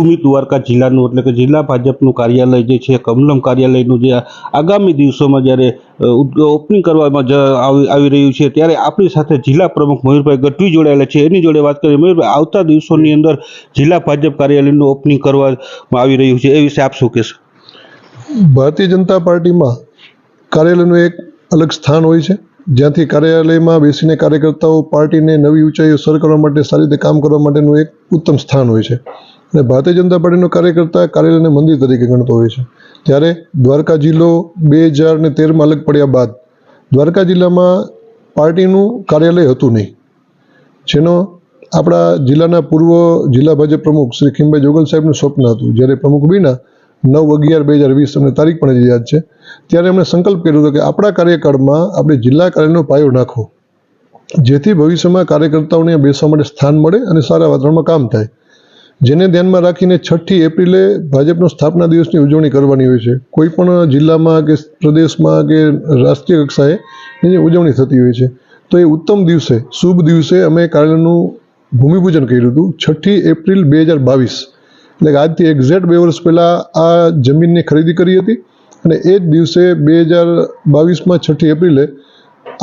ભૂમિ દ્વારકા જિલ્લાનું એટલે કે જિલ્લા ભાજપનું કાર્યાલય જે છે, કમલમ કાર્યાલયનું જે આગામી દિવસોમાં જ્યારે ઓપનિંગ કરવામાં આવી રહ્યું છે, ત્યારે આપણી સાથે જિલ્લા પ્રમુખ મયુરભાઈ ગઢવી જોડાયેલા છે. એની જોડે વાત કરીએ, મયુરભાઈ, આવતા દિવસોની અંદર જિલ્લા ભાજપ કાર્યાલયનું ઓપનિંગ કરવામાં આવી રહ્યું છે. એ વિશે આપ શું કહેશો? ભારતીય જનતા પાર્ટીમાં કાર્યાલયનું એક અલગ સ્થાન હોય છે. જ્યાંથી કાર્યાલયમાં બેસીને કાર્યકર્તાઓ પાર્ટીને નવી ઊંચાઈઓ સર કરવા માટે સારી રીતે કામ કરવા માટેનું એક ઉત્તમ સ્થાન હોય છે. અને ભારતીય જનતા પાર્ટીનો કાર્યકર્તા કાર્યાલયને મંદિર તરીકે ગણતો હોય છે. ત્યારે દ્વારકા જિલ્લો બે હજાર ને તેરમાં અલગ પડ્યા બાદ દ્વારકા જિલ્લામાં પાર્ટીનું કાર્યાલય હતું નહીં. જેનો આપણા જિલ્લાના પૂર્વ જિલ્લા ભાજપ પ્રમુખ શ્રી ખીમભાઈ જોગલ સાહેબનું સ્વપ્ન હતું. જ્યારે પ્રમુખ બીના નવ અગિયાર બે હજાર વીસ અમને તારીખ પણ યાદ છે. ત્યારે એમણે સંકલ્પ કર્યો હતો કે આપણા કાર્યકાળમાં આપણે જિલ્લા કાર્યાલયનો પાયો નાખો. જેથી ભવિષ્યમાં કાર્યકર્તાઓને બેસવા માટે સ્થાન મળે અને સારા વાતાવરણમાં કામ થાય. જેને ધ્યાનમાં રાખીને છઠ્ઠી એપ્રિલે ભાજપનો સ્થાપના દિવસની ઉજવણી કરવાની હોય છે. કોઈ પણ જિલ્લામાં કે પ્રદેશમાં કે રાષ્ટ્રીય કક્ષાએ એની ઉજવણી થતી હોય છે. તો એ ઉત્તમ દિવસે, શુભ દિવસે અમે કાર્યાલયનું ભૂમિપૂજન કર્યું હતું. છઠ્ઠી એપ્રિલ બે હજાર બાવીસ, એટલે આજથી એક્ઝેક્ટ બે વર્ષ પહેલાં આ જમીનની ખરીદી કરી હતી અને એ જ દિવસે બે હજાર બાવીસમાં છઠ્ઠી એપ્રિલે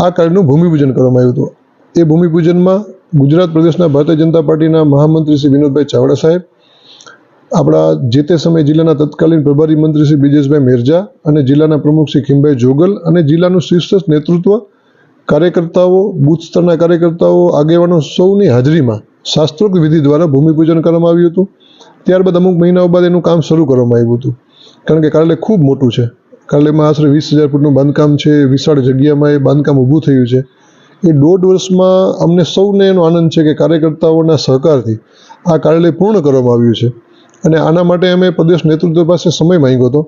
આ કાર્યનું ભૂમિપૂજન કરવામાં આવ્યું હતું. એ ભૂમિપૂજનમાં ગુજરાત પ્રદેશના ભારતીય જનતા પાર્ટીના મહામંત્રી શ્રી વિનોદભાઈ ચાવડા સાહેબ, આપણા જે તે સમયે જિલ્લાના તત્કાલીન પ્રભારી મંત્રી શ્રી બ્રિજેશભાઈ મેરજા અને જિલ્લાના પ્રમુખ શ્રી ખીમભાઈ જોગલ અને જિલ્લાનું શીર્ષ નેતૃત્વ કાર્યકર્તાઓ, બુથ સ્તરના કાર્યકર્તાઓ, આગેવાનો સૌની હાજરીમાં શાસ્ત્રોક્ત વિધિ દ્વારા ભૂમિપૂજન કરવામાં આવ્યું હતું. ત્યારબાદ અમુક મહિનાઓ બાદ એનું કામ શરૂ કરવામાં આવ્યું હતું. કારણ કે કાર્યાલય ખૂબ મોટું છે. કાર્યાલયમાં આશરે વીસ હજાર ફૂટનું બાંધકામ છે, વિશાળ જગ્યામાં એ બાંધકામ ઊભું થયું છે. એ દોઢ વર્ષમાં અમને સૌને એનો આનંદ છે કે કાર્યકર્તાઓના સહકારથી આ કાર્યાલય પૂર્ણ કરવામાં આવ્યું છે. અને આના માટે અમે પ્રદેશ નેતૃત્વ પાસે સમય માંગ્યો હતો,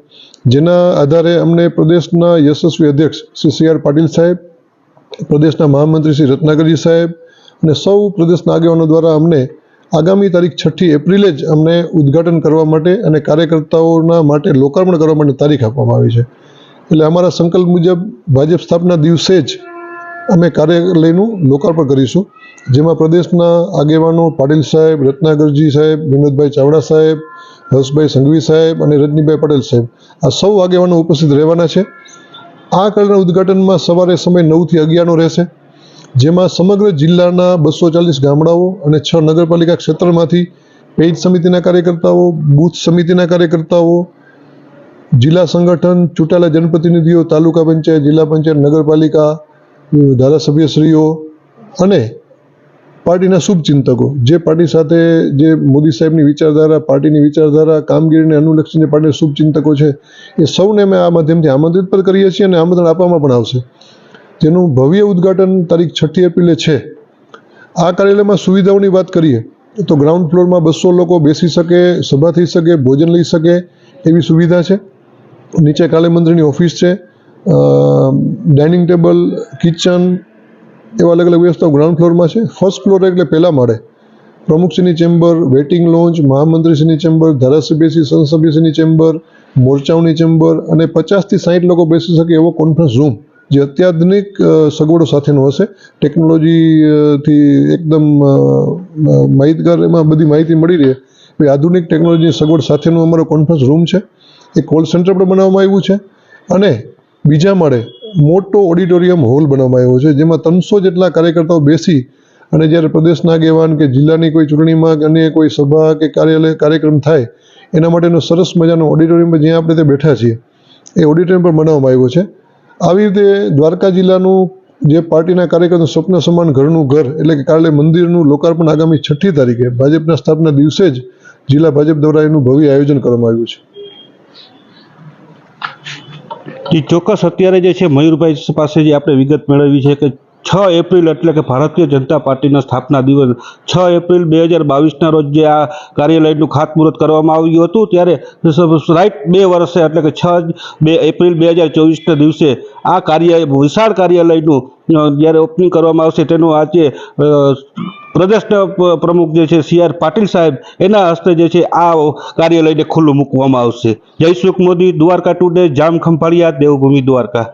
જેના આધારે અમને પ્રદેશના યશસ્વી અધ્યક્ષ શ્રી સી આર પાટીલ સાહેબ, પ્રદેશના મહામંત્રી શ્રી રત્નાકરજી સાહેબ અને સૌ પ્રદેશના આગેવાનો દ્વારા અમને આગામી તારીખ છઠ્ઠી એપ્રિલે જ અમને ઉદ્ઘાટન કરવા માટે અને કાર્યકર્તાઓના માટે લોકાર્પણ કરવા માટે તારીખ આપવામાં આવી છે. એટલે અમારા સંકલ્પ મુજબ ભાજપ સ્થાપના દિવસે જ અમે કાર્યાલયનું લોકાર્પણ કરીશું, જેમાં પ્રદેશના આગેવાનો પાટીલ સાહેબ રત્નાગરજી સાહેબ, વિનોદભાઈ ચાવડા સાહેબ, હર્ષભાઈ સંઘવી સાહેબ અને રજનીભાઈ પટેલ સાહેબ. આ સૌ આગેવાનો ઉપસ્થિત રહેવાના છે. આ કાર્યના ઉદ્ઘાટનમાં સવારે સમય નવથી અગિયારનો રહેશે, જેમાં સમગ્ર જિલ્લાના બસો ચાલીસ ગામડાઓ અને છ નગરપાલિકા ક્ષેત્રમાંથી પેજ સમિતિના કાર્યકર્તાઓ, બૂથ સમિતિના કાર્યકર્તાઓ, જિલ્લા સંગઠન, ચૂંટાયેલા જનપ્રતિનિધિઓ, તાલુકા પંચાયત, જિલ્લા પંચાયત, નગરપાલિકા ધારાસભ્યશ્રીઓ અને પાર્ટીના શુભચિંતકો. જે પાર્ટી સાથે જે મોદી સાહેબની વિચારધારા, પાર્ટીની વિચારધારા, કામગીરીને અનુલક્ષીને પાર્ટીના શુભચિંતકો છે, એ સૌને અમે આ માધ્યમથી આમંત્રિત પણ કરીએ છીએ અને આમંત્રણ આપવામાં પણ આવશે. જેનું ભવ્ય ઉદ્ઘાટન તારીખ છઠ્ઠી એપ્રિલે છે. આ કાર્યાલયમાં સુવિધાઓની વાત કરીએ, તો ગ્રાઉન્ડ ફ્લોરમાં બસો લોકો બેસી શકે, સભા થઈ શકે, ભોજન લઈ શકે એવી સુવિધા છે. નીચે કાલે મંદિરની ઓફિસ છે. ડાઇનિંગ ટેબલ, કિચન એવા અલગ અલગ વ્યવસ્થાઓ ગ્રાઉન્ડ ફ્લોરમાં છે. ફર્સ્ટ ફ્લોર એટલે પહેલા માળે. પ્રમુખશ્રીની ચેમ્બર વેટિંગ લોન્જ, મહામંત્રીશ્રીની ચેમ્બર, ધારાસભ્યશ્રી સંસદસભ્યશ્રીની ચેમ્બર, મોરચાઓની ચેમ્બર અને પચાસથી સાઠ લોકો બેસી શકે એવો કોન્ફરન્સ રૂમ, જે અત્યાધુનિક સગવડો સાથેનો હશે. ટેકનોલોજીથી એકદમ માહિતગાર એમાં બધી માહિતી મળી રહે. એ આધુનિક ટેકનોલોજીની સગવડ સાથેનો અમારો કોન્ફરન્સ રૂમ છે. એ કોલ સેન્ટર પણ બનાવવામાં આવ્યું છે. અને બીજા માળે મોટો ઓડિટોરિયમ હોલ બનાવવામાં આવ્યો છે, જેમાં ત્રણસો જેટલા કાર્યકર્તાઓ બેસી અને જ્યારે પ્રદેશના આગેવાન કે જિલ્લાની કોઈ ચૂંટણીમાં અને કોઈ સભા કે કાર્યાલય કાર્યક્રમ થાય, એના માટેનો સરસ મજાનો ઓડિટોરિયમ જ્યાં આપણે તે બેઠા છીએ, એ ઓડિટોરિયમ પણ બનાવવામાં આવ્યો છે. આવી રીતે દ્વારકા જિલ્લાનું જે પાર્ટીના કાર્યકર્તાનું સ્વપ્ન સમાન ઘરનું ઘર, એટલે કે કાલે મંદિરનું લોકાર્પણ આગામી છઠ્ઠી તારીખે, ભાજપના સ્થાપના દિવસે જ જિલ્લા ભાજપ દ્વારા એનું ભવ્ય આયોજન કરવામાં આવ્યું છે. જે ચોક્કસ અત્યારે જે છે, મયુરભાઈ પાસે જે આપણે વિગત મેળવી છે કે છ એપ્રિલ એટલે કે ભારતીય જનતા પાર્ટીના સ્થાપના દિવસ, છ એપ્રિલ બે હજાર બાવીસના રોજ જે આ કાર્યાલયનું ખાતમુહૂર્ત કરવામાં આવ્યું હતું, ત્યારે રાઈટ બે વર્ષે એટલે કે છ બે એપ્રિલ બે હજાર ચોવીસના દિવસે આ કાર્ય વિશાળ કાર્યાલયનું જ્યારે ઓપનિંગ કરવામાં આવશે તેનું આજે અ, પ્રદેશના પ્રમુખ જે છે સી આર પાટીલ સાહેબ એના હસ્તે જે છે આ કાર્યાલયને ખુલ્લું મૂકવામાં આવશે. જયસુખ મોદી દ્વારકા ટુડે જામ ખંભાળિયા દેવભૂમિ દ્વારકા.